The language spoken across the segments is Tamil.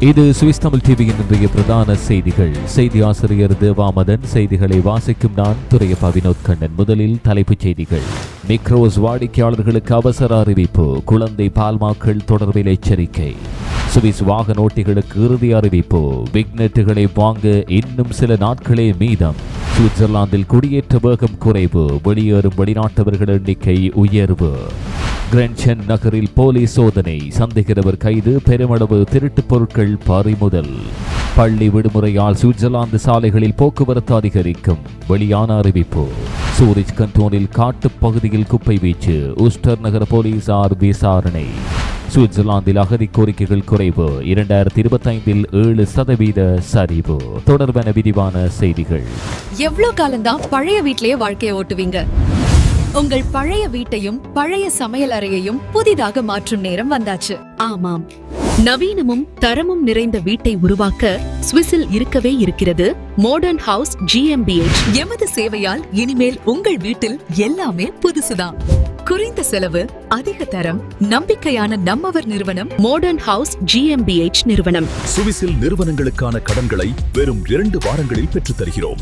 இது சுவிஸ் தமிழ் டிவியின் இன்றைய பிரதான செய்திகள். செய்தி ஆசிரியர் தேவாமதன் செய்திகளை வாசிக்கும் நான் துரையப்பா வினோத் கண்ணன். முதலில் தலைப்புச் செய்திகள். மிக்ரோஸ் வாடிக்கையாளர்களுக்கு அவசர அறிவிப்பு. குழந்தை பால்மாக்கள் தொடர்பில் எச்சரிக்கை. சுவிஸ் வாகன ஓட்டிகளுக்கு இறுதி அறிவிப்பு. விக்னெட்டுகளை வாங்க இன்னும் சில நாட்களே மீதம். சுவிட்சர்லாந்தில் குடியேற்ற வேகம் குறைவு. வெளியேறும் வெளிநாட்டவர்கள் எண்ணிக்கை உயர்வு. கிரென்சன் நகரில் போலீஸ் சோதனை. சந்தேகிறவர் கைது பெருமளவு திருட்டுப் பொருட்கள் பறிமுதல். பள்ளி விடுமுறையால் சுவிட்சர்லாந்து சாலைகளில் போக்குவரத்து அதிகரிக்கும். வெளியான அறிவிப்பு. சூரிஜ் கண்டோனில் காட்டுப் பகுதியில் குப்பை வீச்சு. உஸ்டர் நகர போலீசார் விசாரணை. சுவிட்சர்லாந்தில் அகதி கோரிக்கைகள் குறைவு. இரண்டாயிரத்தி இருபத்தைந்தில் ஏழு சதவீத சரிவு. தொடர்பான விரிவான செய்திகள். எவ்வளவு காலம்தான் பழைய வீட்டிலேயே வாழ்க்கையை ஓட்டுவீங்க? உங்கள் பழைய வீட்டையும் பழைய சமையல் அறையையும் புதிதாக மாற்றும் நேரம் வந்தாச்சு. ஆமாம். நவீனமும் தரமும் நிறைந்த வீட்டை உருவாக்க சுவிஸில் இருக்கவே இருக்கிறது மாடர்ன் ஹவுஸ் ஜிஎம்பிஎச் எமது சேவையால் இனிமேல் உங்கள் வீட்டில் எல்லாமே புதுசுதான். குறைந்த செலவு அதிக தரம் நம்பிக்கையான நம்மவர் நிறுவனம் மாடர்ன் ஹவுஸ் ஜிஎம்பிஎச் நிறுவனம். சுவிஸில் நிறுவனங்களுக்கான கடன்களை வெறும் இரண்டு வாரங்களில் பெற்றுத் தருகிறோம்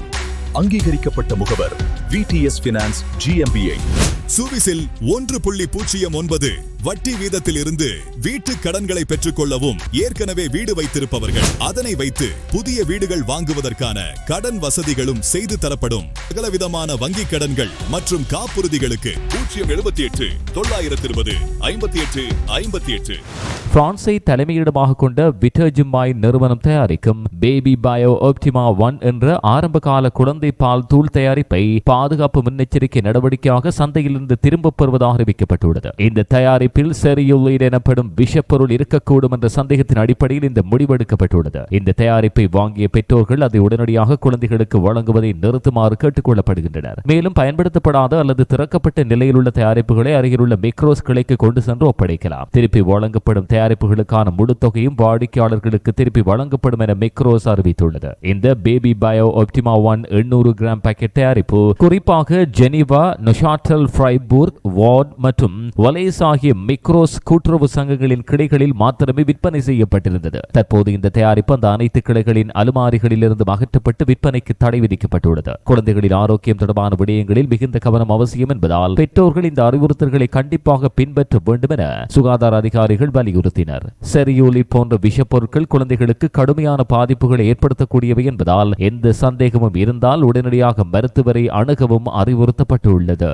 அங்கீகரிக்கப்பட்ட முகவர் விடிஎஸ் பினான்ஸ் ஜிஎம்பிஐ சுவிஸில் ஒன்று புள்ளி பூஜ்ஜியம் ஒன்பது. வட்டி வீதத்தில் இருந்து வீட்டு கடன்களை பெற்றுக்கொள்ளவும் ஏற்கனவே வீடு வைத்திருப்பவர்கள். அதனை வைத்து புதிய வீடுகள் வாங்குவதற்கான கடன் வசதிகளும் செய்து தரப்படும். சகலவிதமான வங்கி கடன்கள் மற்றும் காப்புறுதிகளுக்கு பூஜ்ஜியம் எழுபத்தி எட்டு தொள்ளாயிரத்தி இருபது ஐம்பத்தி எட்டு ஐம்பத்தி எட்டு. பிரான்சை தலைமையிடமாக கொண்ட விட்டர்ஜிமாய் நிறுவனம் தயாரிக்கும் பேபி பயோ ஆப்டிமா ஒன் என்ற ஆரம்பகால குழந்தை பால் தூள் தயாரிப்பை பாதுகாப்பு முன்னெச்சரிக்கை நடவடிக்கையாக சந்தையிலிருந்து திரும்பப் பெறுவதாக அறிவிக்கப்பட்டுள்ளது. இந்த தயாரிப்பில் செரியுள்ளீடு எனப்படும் விஷப்பொருள் இருக்கக்கூடும் என்ற சந்தேகத்தின் அடிப்படையில் இந்த முடிவெடுக்கப்பட்டுள்ளது. இந்த தயாரிப்பை வாங்கிய பெற்றோர்கள் அதை உடனடியாக குழந்தைகளுக்கு வழங்குவதை நிறுத்துமாறு கேட்டுக் கொள்ளப்படுகின்றனர் மேலும் பயன்படுத்தப்படாத அல்லது திறக்கப்பட்ட நிலையில் உள்ள தயாரிப்புகளை அருகிலுள்ள மைக்ரோஸ் கிளைக்கு கொண்டு சென்று ஒப்படைக்கலாம். திருப்பி வழங்கப்படும் தயாரிப்புகளுக்கான முழு தொகையும் வாடிக்கையாளர்களுக்கு திருப்பி வழங்கப்படும் என மைக்ரோஸ் அறிவித்துள்ளது. இந்த பேபி பயோ ஒப்டிமா ஒன் எண்ணூறு கிராம் பாக்கெட் தயாரிப்பு குறிப்பாக ஜெனிவா நொஷாட்டல் ஃப்ரைபூர்க் வார்ட் மற்றும் வலேஸ் ஆகிய மிக்ரோஸ் கூட்டுறவு சங்கங்களின் கிளைகளில் மாத்திரமே விற்பனை செய்யப்பட்டிருந்தது. தற்போது இந்த தயாரிப்பு அந்த அனைத்து கிளைகளின் அலுமாரிகளில் இருந்து அகற்றப்பட்டு விற்பனைக்கு தடை விதிக்கப்பட்டுள்ளது. குழந்தைகளின் ஆரோக்கியம் தொடர்பான விடயங்களில் மிகுந்த கவனம் அவசியம் என்பதால் பெற்றோர்கள் இந்த அறிவுறுத்தல்களை கண்டிப்பாக பின்பற்ற வேண்டும் என சுகாதார அதிகாரிகள் வலியுறுத்தினர். செரியூலி போன்ற விஷப்பொருட்கள் குழந்தைகளுக்கு கடுமையான பாதிப்புகளை ஏற்படுத்தக்கூடியவை என்பதால் எந்த சந்தேகமும் இருந்தால் உடனடியாக மருத்துவரை அணுகவும் அறிவுறுத்தப்பட்டுள்ளது.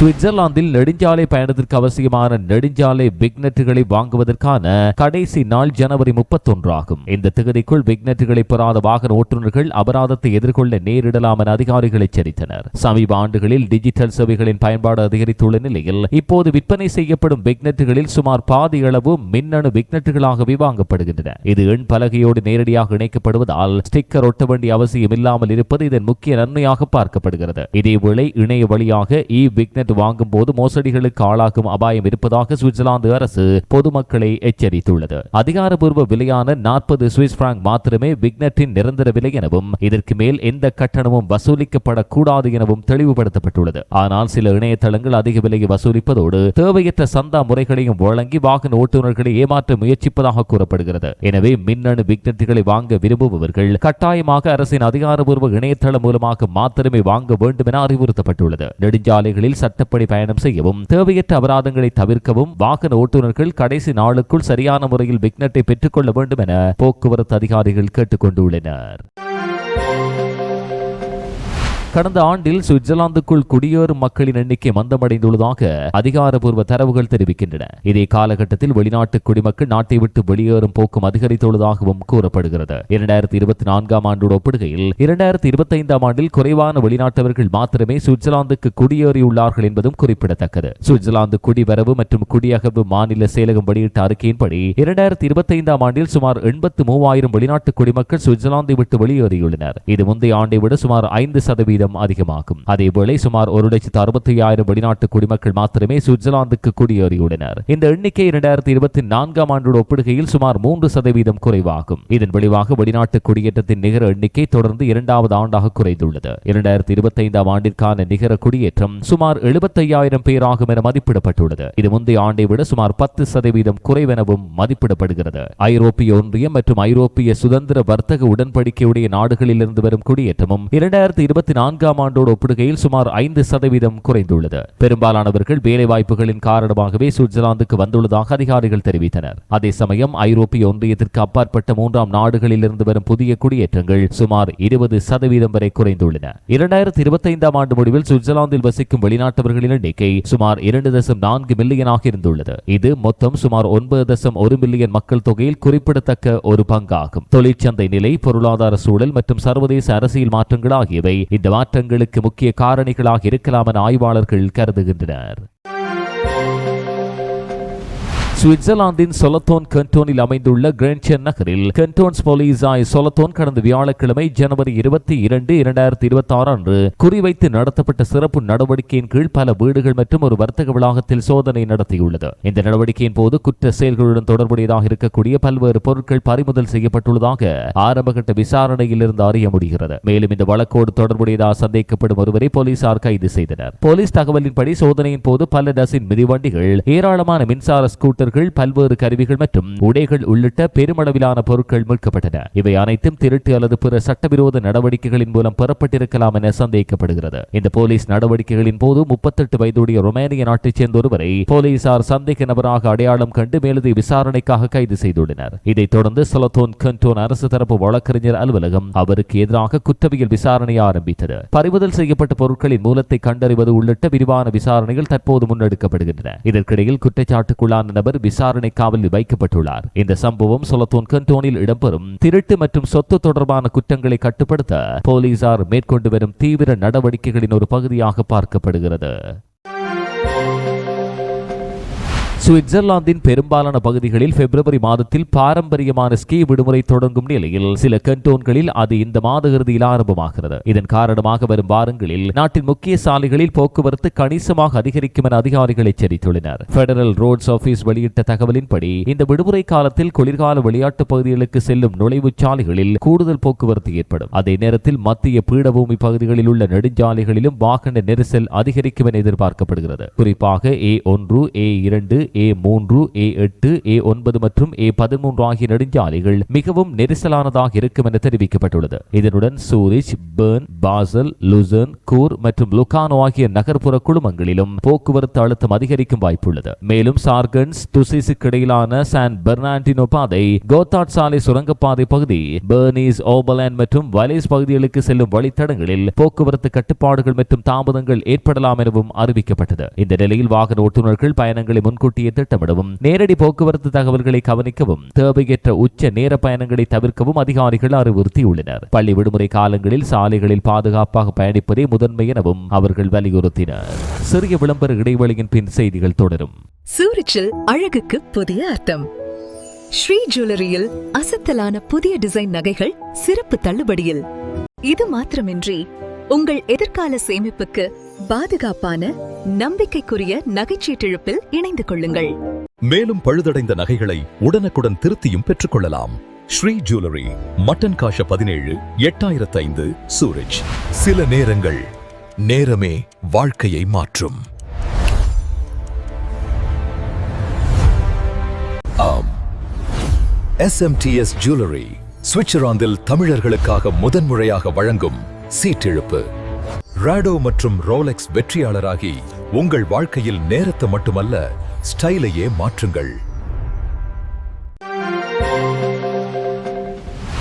சுவிட்சர்லாந்தில் நெடுஞ்சாலை பயணத்திற்கு அவசியமான நெடுஞ்சாலை விக்னெட்டுகளை வாங்குவதற்கான கடைசி நாள் ஜனவரி முப்பத்தொன்று ஆகும் இந்த திகதிக்குள் விக்னெட்டுகளை பெறாத வாகன ஓட்டுநர்கள் அபராதத்தை எதிர்கொள்ள நேரிடலாம் என அதிகாரிகள் எச்சரித்தனர். சமீப ஆண்டுகளில் டிஜிட்டல் சேவைகளின் பயன்பாடு அதிகரித்துள்ள நிலையில் இப்போது விற்பனை செய்யப்படும் விக்னெட்டுகளில் சுமார் பாதி அளவு மின்னணு விக்னெட்டுகளாகவே வாங்கப்படுகின்றன. இது எண் பலகையோடு நேரடியாக இணைக்கப்படுவதால் ஸ்டிக்கர் ஒட்ட வேண்டிய அவசியம் இல்லாமல் இருப்பது இதன் முக்கிய நன்மையாக பார்க்கப்படுகிறது. இதேவேளை இணைய வழியாக இ விக்னெட் வாங்கும் போது மோசடிகளுக்கு ஆளாகும் அபாயம் இருப்பதாக சுவிட்சர்லாந்து அரசு பொதுமக்களை எச்சரித்துள்ளது. அதிகாரப்பூர்வ விலையான நாற்பது சுவிஸ் பிராங்க் மாத்திரமே விக்னட்டின் நிரந்தர விலை எனவும் இதற்கு மேல் எந்த கட்டணமும் வசூலிக்கப்படக்கூடாது எனவும் தெளிவுபடுத்தப்பட்டுள்ளது. ஆனால் சில இணையதளங்கள் அதிக விலையை வசூலிப்பதோடு தேவையற்ற சந்தா முறைகளையும் வழங்கி வாகன ஓட்டுநர்களை ஏமாற்ற முயற்சிப்பதாக கூறப்படுகிறது. எனவே மின்னணு விக்னட்டுகளை வாங்க விரும்புபவர்கள் கட்டாயமாக அரசின் அதிகாரப்பூர்வ இணையதளம் மூலமாக மாத்திரமே வாங்க வேண்டும் என அறிவுறுத்தப்பட்டுள்ளது. நெடுஞ்சாலைகளில் சட்ட சட்டப்படி பயணம் செய்யவும் தேவையற்ற அபராதங்களை தவிர்க்கவும் வாகன ஓட்டுநர்கள் கடைசி நாளுக்குள் சரியான முறையில் விக்னட்டை பெற்றுக்கொள்ள வேண்டும் என போக்குவரத்து அதிகாரிகள் கேட்டுக்கொண்டுள்ளனர். கடந்த ஆண்டில் சுவிட்சர்லாந்துக்குள் குடியேறும் மக்களின் எண்ணிக்கை மந்தமடைந்துள்ளதாக அதிகாரப்பூர்வ தரவுகள் தெரிவிக்கின்றன. இதே காலகட்டத்தில் வெளிநாட்டு குடிமக்கள் நாட்டை விட்டு வெளியேறும் போக்கும் அதிகரித்துள்ளதாகவும் கூறப்படுகிறது. இரண்டாயிரத்தி இருபத்தி நான்காம் ஆண்டோடு ஒப்பிடுகையில் இரண்டாயிரத்தி இருபத்தி ஐந்தாம் ஆண்டில் குறைவான வெளிநாட்டவர்கள் மாத்திரமே சுவிட்சர்லாந்துக்கு குடியேறியுள்ளார்கள் என்பதும் குறிப்பிடத்தக்கது. சுவிட்சர்லாந்து குடிவரவு மற்றும் குடியகர்வு மாநில செயலகம் வெளியிட்ட அறிக்கையின்படி இரண்டாயிரத்தி இருபத்தி ஐந்தாம் ஆண்டில் சுமார் எண்பத்து மூவாயிரம் வெளிநாட்டு குடிமக்கள் சுவிட்சர்லாந்தை விட்டு வெளியேறியுள்ளனர். இது முந்தைய ஆண்டை விட சுமார் ஐந்து சதவீதம் அதிகமாகும். அதேவேளை சுமார் ஒரு லட்சத்து அறுபத்தி ஆயிரம் வெளிநாட்டு குடிமக்கள் மாத்திரமே சுவிட்சர்லாந்துக்கு குடியேறியுள்ளனர். இந்த எண்ணிக்கை இரண்டாயிரத்தி இருபத்தி நான்காம் ஆண்டோடு ஒப்பிடுகையில் சுமார் மூன்று சதவீதம் குறைவாகும். இதன் விளைவாக வெளிநாட்டு குடியேற்றத்தின் நிகர எண்ணிக்கை தொடர்ந்து இரண்டாவது ஆண்டாக குறைந்துள்ளது. இரண்டாயிரத்தி இருபத்தி ஐந்தாம் ஆண்டிற்கான நிகர குடியேற்றம் சுமார் எழுபத்தையாயிரம் பேராகும் என மதிப்பிடப்பட்டுள்ளது. இது முந்தைய ஆண்டை விட சுமார் பத்து சதவீதம் குறைவெனவும் மதிப்பிடப்படுகிறது. ஐரோப்பிய ஒன்றியம் மற்றும் ஐரோப்பிய சுதந்திர வர்த்தக உடன்படிக்கையுடைய நாடுகளிலிருந்து வரும் குடியேற்றமும் இரண்டாயிரத்தி இருபத்தி நான்காம் ஆண்டோடு ஒப்பிடுகையில் சுமார் ஐந்து சதவீதம் குறைந்துள்ளது. பெரும்பாலானவர்கள் வேலைவாய்ப்புகளின் காரணமாகவே சுவிட்சர்லாந்துக்கு வந்துள்ளதாக அதிகாரிகள் தெரிவித்தனர். அதே சமயம் ஐரோப்பிய ஒன்றியத்திற்கு அப்பாற்பட்ட மூன்றாம் நாடுகளிலிருந்து வரும் புதிய குடியேற்றங்கள் சுமார் இருபது சதவீதம் வரை குறைந்துள்ளன. இரண்டாயிரத்தி இருபத்தைந்தாம் ஆண்டு முடிவில் சுவிட்சர்லாந்தில் வசிக்கும் வெளிநாட்டவர்களின் எண்ணிக்கை சுமார் இரண்டு தசம் நான்கு மில்லியனாக இருந்துள்ளது. இது மொத்தம் சுமார் ஒன்பது தசம் ஒரு மில்லியன் மக்கள் தொகையில் குறிப்பிடத்தக்க ஒரு பங்காகும். தொழிற்சந்தை நிலை பொருளாதார சூழல் மற்றும் சர்வதேச அரசியல் மாற்றங்கள் ஆகியவை இந்த மாற்றங்களுக்கு முக்கிய காரணிகளாக இருக்கலாம் என ஆய்வாளர்கள் கருதுகின்றனர். சுவிட்சர்லாந்தின் சொலத்தோன் கண்டோனில் அமைந்துள்ள கிரென்சன் நகரில் கண்டோன்ஸ் போலீசாய் சொலத்தோன் கடந்த வியாழக்கிழமை ஜனவரி இருபத்தி இரண்டு இரண்டாயிரத்தி இருபத்தி ஆறு அன்று குறிவைத்து நடத்தப்பட்ட சிறப்பு நடவடிக்கையின் கீழ் பல வீடுகள் மற்றும் ஒரு வர்த்தக வளாகத்தில் சோதனை நடத்தியுள்ளது. இந்த நடவடிக்கையின் போது குற்ற செயல்களுடன் தொடர்புடையதாக இருக்கக்கூடிய பல்வேறு பொருட்கள் பறிமுதல் செய்யப்பட்டுள்ளதாக ஆரம்பகட்ட விசாரணையில் இருந்து அறிய முடிகிறது. மேலும் இந்த வழக்கோடு தொடர்புடையதாக சந்தேகப்படும் ஒருவரை போலீசார் கைது செய்தனர். போலீஸ் தகவலின்படி சோதனையின் போது பல டசின் மிதிவண்டிகள் ஏராளமான மின்சார ஸ்கூட்டர்கள் பல்வேறு கருவிகள் மற்றும் உடைகள் உள்ளிட்ட பெருமளவிலான பொருட்கள் மீட்கப்பட்டன. இவை அனைத்தும் திருட்டு அல்லது பிற சட்டவிரோத நடவடிக்கைகளின் மூலம் பெறப்பட்டிருக்கலாம் என சந்தேகிக்கப்படுகிறது. இந்த போலீஸ் நடவடிக்கைகளின் போது முப்பத்தெட்டு வயதுடைய ருமேனிய நாட்டைச் சேர்ந்த ஒருவரை போலீசார் சந்தேக நபராக அடையாளம் கண்டு மேலதிக விசாரணைக்காக கைது செய்துள்ளனர். இதைத் தொடர்ந்து சொலத்தோன் கண்டோன் அரசு தரப்பு வழக்கறிஞர் அலுவலகம் அவருக்கு எதிராக குற்றவியல் விசாரணையை ஆரம்பித்தது. பறிமுதல் செய்யப்பட்ட பொருட்களின் மூலத்தை கண்டறிவது உள்ளிட்ட விரிவான விசாரணைகள் தற்போது முன்னெடுக்கப்படுகின்றன. இதற்கிடையில் குற்றச்சாட்டுக்குள்ளான நபர் விசாரணை காவலில் வைக்கப்பட்டுள்ளார். இந்த சம்பவம் சொலத்தோன் கண்டோனில் இடம்பெறும் திருட்டு மற்றும் சொத்து தொடர்பான குற்றங்களை கட்டுப்படுத்த போலீசார் மேற்கொண்டு வரும் தீவிர நடவடிக்கைகளின் ஒரு பகுதியாக பார்க்கப்படுகிறது. சுவிட்சர்லாந்தின் பெரும்பாலான பகுதிகளில் பிப்ரவரி மாதத்தில் பாரம்பரியமான ஸ்கீ விடுமுறை தொடங்கும் நிலையில் சில கண்டோன்களில் அது இந்த மாத இறுதியில் ஆரம்பமாகிறது. இதன் காரணமாக வரும் வாரங்களில் நாட்டின் முக்கிய சாலைகளில் போக்குவரத்து கணிசமாக அதிகரிக்கும் என அதிகாரிகள் எச்சரித்துள்ளனர். பெடரல் ரோட்ஸ் ஆபீஸ் வெளியிட்ட தகவலின்படி இந்த விடுமுறை காலத்தில் குளிர்கால விளையாட்டு பகுதிகளுக்கு செல்லும் நுழைவுச் சாலைகளில் கூடுதல் போக்குவரத்து ஏற்படும். அதே நேரத்தில் மத்திய பீடபூமி பகுதிகளில் உள்ள நெடுஞ்சாலைகளிலும் வாகன நெரிசல் அதிகரிக்கும் என எதிர்பார்க்கப்படுகிறது. குறிப்பாக ஏ ஒன்று ஏ இரண்டு ஏ மூன்று ஏ எட்டு ஏ ஒன்பது மற்றும் ஏ பதிமூன்று ஆகிய நெடுஞ்சாலைகள் மிகவும் நெரிசலானதாக இருக்கும் என தெரிவிக்கப்பட்டுள்ளது. இதனுடன் சூரிச் பேர்ன் பாசல் லுசன் கூர் மற்றும் லுகானோ ஆகிய நகர்ப்புற குழுமங்களிலும் போக்குவரத்து அழுத்தம் அதிகரிக்கும் வாய்ப்புள்ளது. மேலும் சார்கன்ஸ் துசிசுக்கு இடையிலான சான் பெர்னாண்டினோ பாதை கோத்தாட் சாலை சுரங்கப்பாதை பகுதி பெர்னிஸ் ஓபலாண்ட் மற்றும் வலேஸ் பகுதிகளுக்கு செல்லும் வழித்தடங்களில் போக்குவரத்து கட்டுப்பாடுகள் மற்றும் தாமதங்கள் ஏற்படலாம் எனவும் அறிவிக்கப்பட்டது. இந்த நிலையில் வாகன ஓட்டுநர்கள் பயணங்களை முன்கூட்டி முன்கூட்டியே திட்டமிடவும் நேரடி போக்குவரத்து தகவல்களை கவனிக்கவும் தேவையற்ற உச்ச நேர பயணங்களை தவிர்க்கவும் அதிகாரிகள் அறிவுறுத்தியுள்ளனர். பள்ளி விடுமுறை காலங்களில் சாலைகளில் பாதுகாப்பாக பயணிப்பதே முதன்மை எனவும் அவர்கள் வலியுறுத்தினர். சிறிய விளம்பர இடைவெளியின் பின் செய்திகள் தொடரும். சூரிச்சில் அழகுக்கு புதிய அர்த்தம். ஸ்ரீ ஜுவல்லரியில் அசத்தலான புதிய டிசைன் நகைகள் சிறப்பு தள்ளுபடியில். இது மாத்திரமின்றி உங்கள் எதிர்கால சேமிப்புக்கு பாதுகாப்பான நம்பிக்கைக்குரிய நகைச்சீட்டிழப்பில் இணைந்து கொள்ளுங்கள். மேலும் பழுதடைந்த நகைகளை உடனுக்குடன் திருத்தியும் பெற்றுக்கொள்ளலாம். ஸ்ரீ ஜுவல்லரி மட்டன் காஷ பதினேழு எட்டாயிரத்து ஐந்து சூரஜ். சில நேரங்கள் நேரமே வாழ்க்கையை மாற்றும். ஆம். எஸ்எம்டிஎஸ் ஜுவல்லரி சுவிட்சர்லாந்தில் தமிழர்களுக்காக முதன்முறையாக வழங்கும் சீட்டிழுப்பு. ராடோ மற்றும் ரோலெக்ஸ் வெற்றியாளராகி உங்கள் வாழ்க்கையில் நேரத்தை மட்டுமல்ல ஸ்டைலையே மாற்றுங்கள்.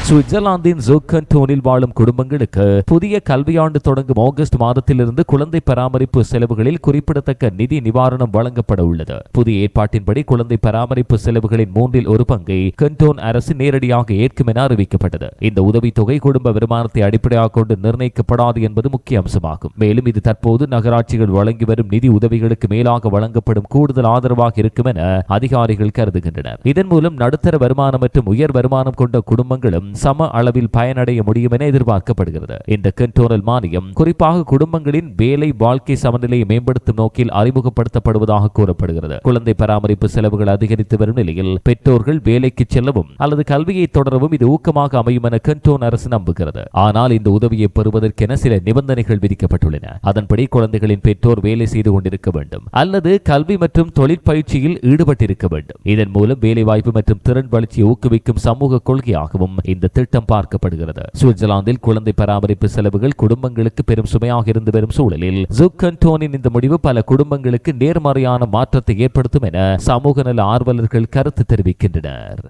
சுவிட்சர்லாந்தின் ஜோக்கன்டோனில் வாழும் குடும்பங்களுக்கு புதிய கல்வியாண்டு தொடங்கும் ஆகஸ்ட் மாதத்திலிருந்து குழந்தை பராமரிப்பு செலவுகளில் குறிப்பிடத்தக்க நிதி நிவாரணம் வழங்கப்பட உள்ளது. புதிய ஏற்பாட்டின்படி குழந்தை பராமரிப்பு செலவுகளின் மூன்றில் ஒரு பங்கை கண்டோன் அரசு நேரடியாக ஏற்கும் என அறிவிக்கப்பட்டது. இந்த உதவித்தொகை குடும்ப வருமானத்தை அடிப்படையாக கொண்டு நிர்ணயிக்கப்படாது என்பது முக்கிய அம்சமாகும். மேலும் இது தற்போது நகராட்சிகள் வழங்கி வரும் நிதி உதவிகளுக்கு மேலாக வழங்கப்படும் கூடுதல் ஆதரவாக இருக்கும் என அதிகாரிகள் கருதுகின்றனர். இதன் மூலம் நடுத்தர வருமானம் மற்றும் உயர் வருமானம் கொண்ட குடும்பங்களும் சம அளவில் பயனடைய முடியும் என எதிர்பார்க்கப்படுகிறது. இந்த கென்டோனல் மானியம் குறிப்பாக குடும்பங்களின் வேலை வாழ்க்கை சமநிலையை மேம்படுத்தும் நோக்கில் அறிமுகப்படுத்தப்படுவதாக கூறப்படுகிறது. குழந்தை பராமரிப்பு செலவுகள் அதிகரித்து வரும் நிலையில் பெற்றோர்கள் வேலைக்கு செல்லவும் அல்லது கல்வியை தொடரவும் இது ஊக்கமாக அமையும் என கென்டோன் அரசு நம்புகிறது. ஆனால் இந்த உதவியை பெறுவதற்கென சில நிபந்தனைகள் விதிக்கப்பட்டுள்ளன. அதன்படி குழந்தைகளின் பெற்றோர் வேலை செய்து கொண்டிருக்க வேண்டும். அல்லது கல்வி மற்றும் தொழிற்பயிற்சியில் ஈடுபட்டிருக்க வேண்டும். இதன் மூலம் வேலைவாய்ப்பு மற்றும் திறன் வளர்ச்சியை ஊக்குவிக்கும் சமூக கொள்கையாகவும் இந்த திட்டம் பார்க்கப்படுகிறது. சுவிட்சர்லாந்தில் குழந்தை பராமரிப்பு செலவுகள் குடும்பங்களுக்கு பெரும் சுமையாக இருந்து வரும் சூழலில் ஜுக்கன்டோனின் இந்த முடிவு பல குடும்பங்களுக்கு நேர்மறையான மாற்றத்தை ஏற்படுத்தும் என சமூக நல ஆர்வலர்கள் கருத்து தெரிவிக்கின்றனர்.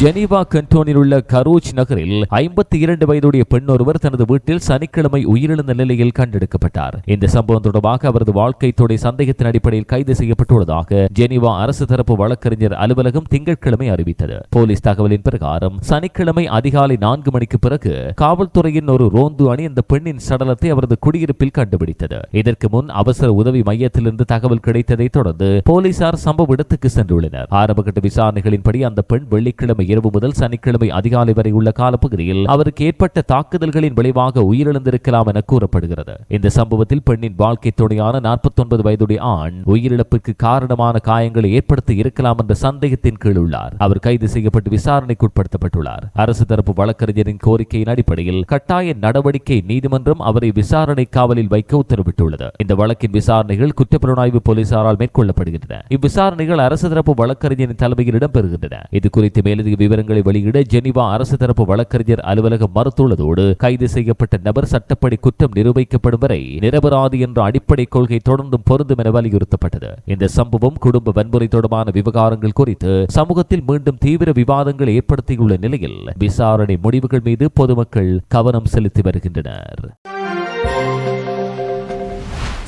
ஜெனீவா கண்டோனில் உள்ள கரூச் நகரில் ஐம்பத்தி இரண்டு வயதுடைய பெண் ஒருவர் தனது வீட்டில் சனிக்கிழமை உயிரிழந்த நிலையில் கண்டெடுக்கப்பட்டார். இந்த சம்பவம் தொடர்பாக அவரது வாழ்க்கை துணை சந்தேகத்தின் அடிப்படையில் கைது செய்யப்பட்டுள்ளதாக ஜெனீவா அரசு தரப்பு வழக்கறிஞர் அலுவலகம் திங்கட்கிழமை அறிவித்தது. போலீஸ் தகவலின் பிரகாரம் சனிக்கிழமை அதிகாலை நான்கு மணிக்கு பிறகு காவல்துறையின் ஒரு ரோந்து அணி அந்த பெண்ணின் சடலத்தை அவரது குடியிருப்பில் கண்டுபிடித்தது. இதற்கு முன் அவசர உதவி மையத்திலிருந்து தகவல் கிடைத்ததை தொடர்ந்து போலீசார் சம்பவ இடத்துக்கு சென்றுள்ளனர். ஆரம்பகட்ட விசாரணைகளின்படி அந்த பெண் வெள்ளிக்கிழமை இரவு முதல் சனிக்கிழமை அதிகாலை வரை உள்ள காலப்பகுதியில் அவருக்கு ஏற்பட்ட தாக்குதல்களின் விளைவாக உயிரிழந்திருக்கலாம் என கூறப்படுகிறது. இந்த சம்பவத்தில் பெண்ணின் வாழ்க்கை துணையான நாற்பத்தொன்பது வயதுடைய ஆண் உயிரிழப்பிற்கு காரணமான காயங்களை ஏற்படுத்தி இருக்கலாம் என்ற சந்தேகத்தின் கீழ் உள்ளார். அவர் கைது செய்யப்பட்டு விசாரணைக்குட்படுத்தப்பட்டுள்ளார் அரசு தரப்பு வழக்கறிஞரின் கோரிக்கையின் அடிப்படையில் கட்டாய நடவடிக்கை நீதிமன்றம் அவரை விசாரணை காவலில் வைக்க உத்தரவிட்டுள்ளது. இந்த வழக்கின் விசாரணைகள் குற்றப்புலனாய்வு போலீசாரால் மேற்கொள்ளப்படுகின்றன. இவ்விசாரணைகள் அரசு தரப்பு வழக்கறிஞரின் தலைமையில் இடம்பெறுகின்றன. இது குறித்து மேலதிக விவரங்களை வெளியிட ஜெனிவா அரசு தரப்பு வழக்கறிஞர் அலுவலகம் மறுத்துள்ளதோடு கைது செய்யப்பட்ட நபர் சட்டப்படி குற்றம் நிரூபிக்கப்படும் வரை நிரபராதி என்ற அடிப்படை கொள்கை தொடர்ந்தும் பொருந்தும் என வலியுறுத்தப்பட்டது. இந்த சம்பவம் குடும்ப வன்முறை தொடர்பான விவகாரங்கள் குறித்து சமூகத்தில் மீண்டும் தீவிர விவாதங்கள் ஏற்படுத்தியுள்ள நிலையில் விசாரணை முடிவுகள் மீது பொதுமக்கள் கவனம் செலுத்தி வருகின்றனர்.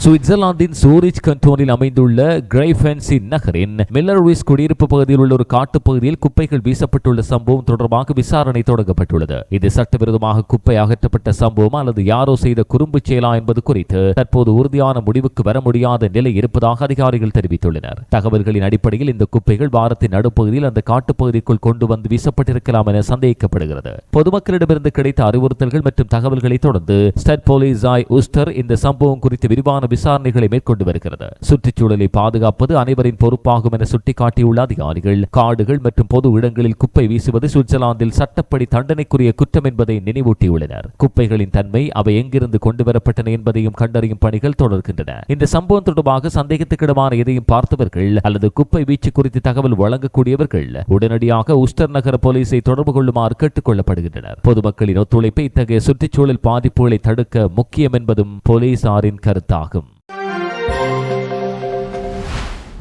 சுவிட்சர்லாந்தின் சூரிச் கண்டோனில் அமைந்துள்ள கிரைஃபென்சி நகரின் மில்லர்விஸ் குடியிருப்பு பகுதியில் உள்ள ஒரு காட்டுப்பகுதியில் குப்பைகள் வீசப்பட்டுள்ள சம்பவம் தொடர்பாக விசாரணை தொடங்கப்பட்டுள்ளது. இது சட்டவிரோதமாக குப்பை அகற்றப்பட்ட சம்பவம் அல்லது யாரோ செய்த குறும்பு செயலா என்பது குறித்து தற்போது உறுதியான முடிவுக்கு வர முடியாத நிலை இருப்பதாக அதிகாரிகள் தெரிவித்துள்ளனர். தகவல்களின் அடிப்படையில் இந்த குப்பைகள் வாரத்தின் நடுப்பகுதியில் அந்த காட்டுப்பகுதிக்குள் கொண்டு வந்து வீசப்பட்டிருக்கலாம் என சந்தேகிக்கப்படுகிறது. பொதுமக்களிடமிருந்து கிடைத்த அறிவுறுத்தல்கள் மற்றும் தகவல்களை தொடர்ந்து ஸ்டட் ஆய் உஸ்டர் இந்த சம்பவம் குறித்து விரிவான விசாரணைகளை மேற்கொண்டு வருகிறது. சுற்றுச்சூழலை பாதுகாப்பது அனைவரின் பொறுப்பாகும் என சுட்டிக்காட்டியுள்ள அதிகாரிகள் காடுகள் மற்றும் பொது இடங்களில் குப்பை வீசுவது சுவிட்சர்லாந்தில் சட்டப்படி தண்டனைக்குரிய குற்றம் என்பதை நினைவூட்டியுள்ளனர். குப்பைகளின் தன்மை அவை எங்கிருந்து கொண்டு வரப்பட்டன என்பதையும் கண்டறியும் பணிகள் தொடர்கின்றன. இந்த சம்பவம் தொடர்பாக சந்தேகத்துக்கிடமான எதையும் பார்த்தவர்கள் அல்லது குப்பை வீச்சு குறித்து தகவல் வழங்கக்கூடியவர்கள் உடனடியாக உஸ்டர் நகர போலீஸை தொடர்பு கொள்ளுமாறு கேட்டுக் கொள்ளப்படுகின்றனர் பொதுமக்களின் ஒத்துழைப்பை இத்தகைய சுற்றுச்சூழல் பாதிப்புகளை தடுக்க முக்கியம் என்பதும் போலீசாரின் கருத்தாகும்.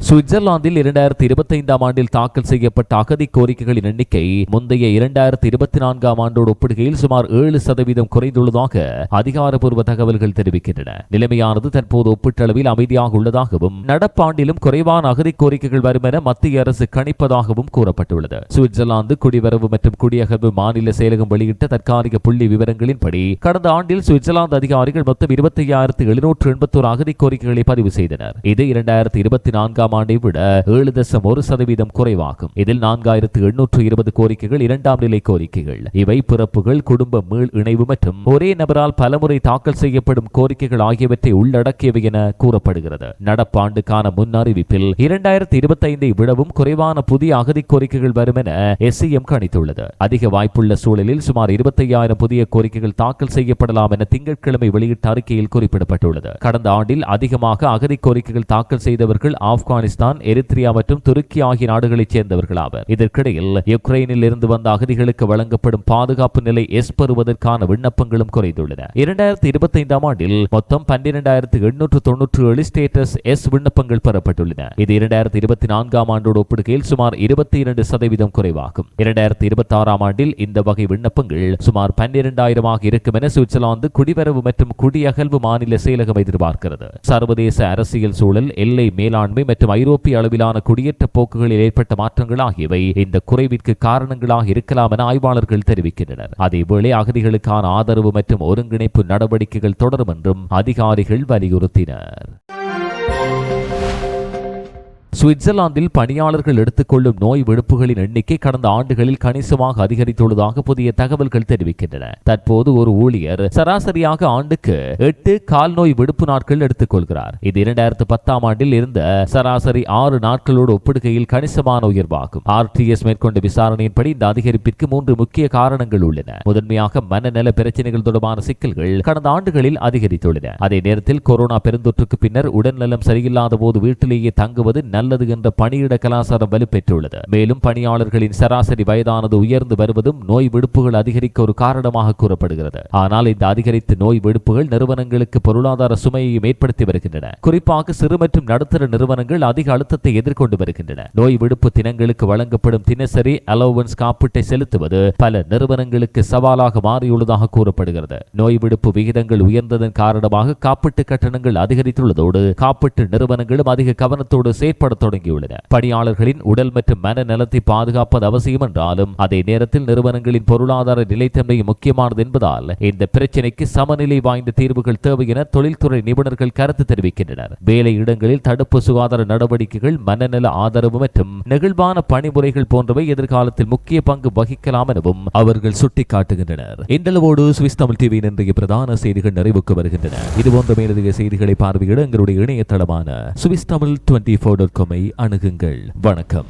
சுவிட்சர்லாந்தில் இரண்டாயிரத்தி இருபத்தைந்தாம் ஆண்டில் தாக்கல் செய்யப்பட்ட அகதி கோரிக்கைகளின் எண்ணிக்கை முந்தைய இரண்டாயிரத்தி இருபத்தி நான்காம் ஆண்டோடு ஒப்பிடுகையில் சுமார் ஏழு சதவீதம் குறைந்துள்ளதாக அதிகாரப்பூர்வ தகவல்கள் தெரிவிக்கின்றன. நிலைமையானது தற்போது ஒப்பீட்டளவில் அமைதியாக உள்ளதாகவும் நடப்பாண்டிலும் குறைவான அகதி கோரிக்கைகள் வரும் என மத்திய அரசு கணிப்பதாகவும் கூறப்பட்டுள்ளது. சுவிட்சர்லாந்து குடிவரவு மற்றும் குடியகர்வு மாநில செயலகம் வெளியிட்ட தற்காலிக புள்ளி விவரங்களின்படி கடந்த ஆண்டில் சுவிட்சர்லாந்து அதிகாரிகள் மொத்தம் இருபத்தி ஐயாயிரத்து எழுநூற்று எண்பத்தோரு அகதி கோரிக்கைகளை பதிவு செய்தனர். இது இரண்டாயிரத்தி இருபத்தி நான்காம் ஆண்டை விட ஏழு தசம் ஒரு சதவீதம் குறைவாகும். இதில் நான்காயிரத்து எண்ணூற்று இருபது கோரிக்கைகள் இரண்டாம் நிலை கோரிக்கைகள். இவை பிறப்புகள் குடும்ப மீள் இணைவு மற்றும் ஒரே நபரால் பலமுறை தாக்கல் செய்யப்படும் கோரிக்கைகள் ஆகியவற்றை உள்ளடக்கியவை என கூறப்படுகிறது. நடப்பாண்டுக்கான முன் அறிவிப்பில் இரண்டாயிரத்தி இருபத்தைந்தை விடவும் குறைவான புதிய அகதி கோரிக்கைகள் வரும் என எஸ்ஐஎம் கணித்துள்ளது. அதிக வாய்ப்புள்ள சூழலில் சுமார் இருபத்தையாயிரம் புதிய கோரிக்கைகள் தாக்கல் செய்யப்படலாம் என திங்கட்கிழமை வெளியிட்ட அறிக்கையில் குறிப்பிடப்பட்டுள்ளது. கடந்த ஆண்டில் அதிகமாக அகதி கோரிக்கைகள் தாக்கல் செய்தவர்கள் ஆப்கான் ஆப்கானிஸ்தான் எரித்ரியா மற்றும் துருக்கி ஆகிய நாடுகளைச் சேர்ந்தவர்களாவர். இதற்கிடையில் யுக்ரைனில் இருந்து வந்த அகதிகளுக்கு வழங்கப்படும் பாதுகாப்பு நிலை எஸ் பெறுவதற்கான விண்ணப்பங்களும் குறைந்துள்ளன. இரண்டாயிரத்தி இருபத்தி ஐந்தாம் ஆண்டில் மொத்தம் பன்னிரெண்டாயிரத்து எண்ணூற்று தொன்னூற்று ஏழு ஸ்டேட்டஸ் எஸ் விண்ணப்பங்கள் பெறப்பட்டுள்ளன. இது இரண்டாயிரத்தி இருபத்தி நான்காம் ஆண்டோடு ஒப்பிடுகையில் சுமார் இருபத்தி இரண்டு சதவீதம் குறைவாகும். இரண்டாயிரத்தி இருபத்தி ஆறாம் ஆண்டில் இந்த வகை விண்ணப்பங்கள் சுமார் பன்னிரெண்டாயிரமாக இருக்கும் என சுவிட்சர்லாந்து குடிவரவு மற்றும் குடியகல்வு மாநில செயலகம் எதிர்பார்க்கிறது. சர்வதேச அரசியல் சூழல் எல்லை மேலாண்மை மற்றும் ஐரோப்பிய அளவிலான குடியேற்ற போக்குகளில் ஏற்பட்ட மாற்றங்கள் ஆகியவை இந்த குறைவிற்கு காரணங்களாக இருக்கலாம் என ஆய்வாளர்கள் தெரிவிக்கின்றனர். அதேவேளை அகதிகளுக்கான ஆதரவு மற்றும் ஒருங்கிணைப்பு நடவடிக்கைகள் தொடரும் என்றும் அதிகாரிகள் வலியுறுத்தினர். சுவிட்சர்லாந்தில் பணியாளர்கள் எடுத்துக்கொள்ளும் நோய் விடுப்புகளின் எண்ணிக்கை கடந்த ஆண்டுகளில் கணிசமாக அதிகரித்துள்ளதாக புதிய தகவல்கள் தெரிவிக்கின்றன. தற்போது ஒரு ஊழியர் சராசரியாக ஆண்டுக்கு எட்டு கால் நோய் விடுப்பு நாட்கள் எடுத்துக்கொள்கிறார். இது இரண்டாயிரத்து பத்தாம் ஆண்டில் இருந்த சராசரி ஆறு நாட்களோடு ஒப்பிடுகையில் கணிசமான உயர்வாகும். ஆர்டிஎஸ் மேற்கொண்ட விசாரணையின்படி இந்த அதிகரிப்பிற்கு மூன்று முக்கிய காரணங்கள் உள்ளன. முதன்மையாக மனநல பிரச்சனைகள் தொடர்பான சிக்கல்கள் கடந்த ஆண்டுகளில் அதிகரித்துள்ளன. அதே நேரத்தில் கொரோனா பெருந்தொற்றுக்கு பின்னர் உடல்நலம் சரியில்லாத போது வீட்டிலேயே தங்குவது நல்லது என்ற பணியிட கலாச்சாரம் வலுப்பெற்றுள்ளது. மேலும் பணியாளர்களின் சராசரி வயதானது உயர்ந்து வருவதும் நோய் விடுப்புகள் அதிகரிக்க ஒரு காரணமாக கூறப்படுகிறது. ஆனால் இந்த அதிகரித்த நோய் விடுப்புகள் நிறுவனங்களுக்கு பொருளாதார சுமையையும் ஏற்படுத்தி வருகின்றன. குறிப்பாக சிறு மற்றும் நடுத்தர நிறுவனங்கள் அதிக அழுத்தத்தை எதிர்கொண்டு வருகின்றன. நோய் விடுப்பு தினங்களுக்கு வழங்கப்படும் தினசரி அலோவன்ஸ் காப்பீட்டை செலுத்துவது பல நிறுவனங்களுக்கு சவாலாக மாறியுள்ளதாக கூறப்படுகிறது. நோய் விடுப்பு விகிதங்கள் உயர்ந்ததன் காரணமாக காப்பீட்டு கட்டணங்கள் அதிகரித்துள்ளதோடு காப்பீட்டு நிறுவனங்களும் அதிக கவனத்தோடு செயற்பட தொடங்கியுள்ளன. பணியாளர்களின் உடல் மற்றும் மன நலத்தை பாதுகாப்பது அவசியம் என்றாலும் அதே நேரத்தில் நிறுவனங்களின் பொருளாதார நிலைத்தன்மை முக்கியமானது என்பதால் இந்த பிரச்சினைக்கு சமநிலை வாய்ந்த தீர்வுகள் தேவை என தொழில்துறை நிபுணர்கள் கருத்து தெரிவிக்கின்றனர். வேலை இடங்களில் தடுப்பு சுகாதார நடவடிக்கைகள் மனநல ஆதரவு மற்றும் நெகிழ்வான பணிமுறைகள் போன்றவை எதிர்காலத்தில் முக்கிய பங்கு வகிக்கலாம் எனவும் அவர்கள் சுட்டிக்காட்டுகின்றனர். இந்தளவோடு சுவிஸ் தமிழ் டிவியின் இன்றைய பிரதான செய்திகள் நிறைவுக்கு வருகின்றன. இதுபோன்ற மேலதிக செய்திகளை பார்வையிட எங்களுடைய இணையதளமான Swiss Tamil twenty four dot காமை அணுகுங்கள். வணக்கம்.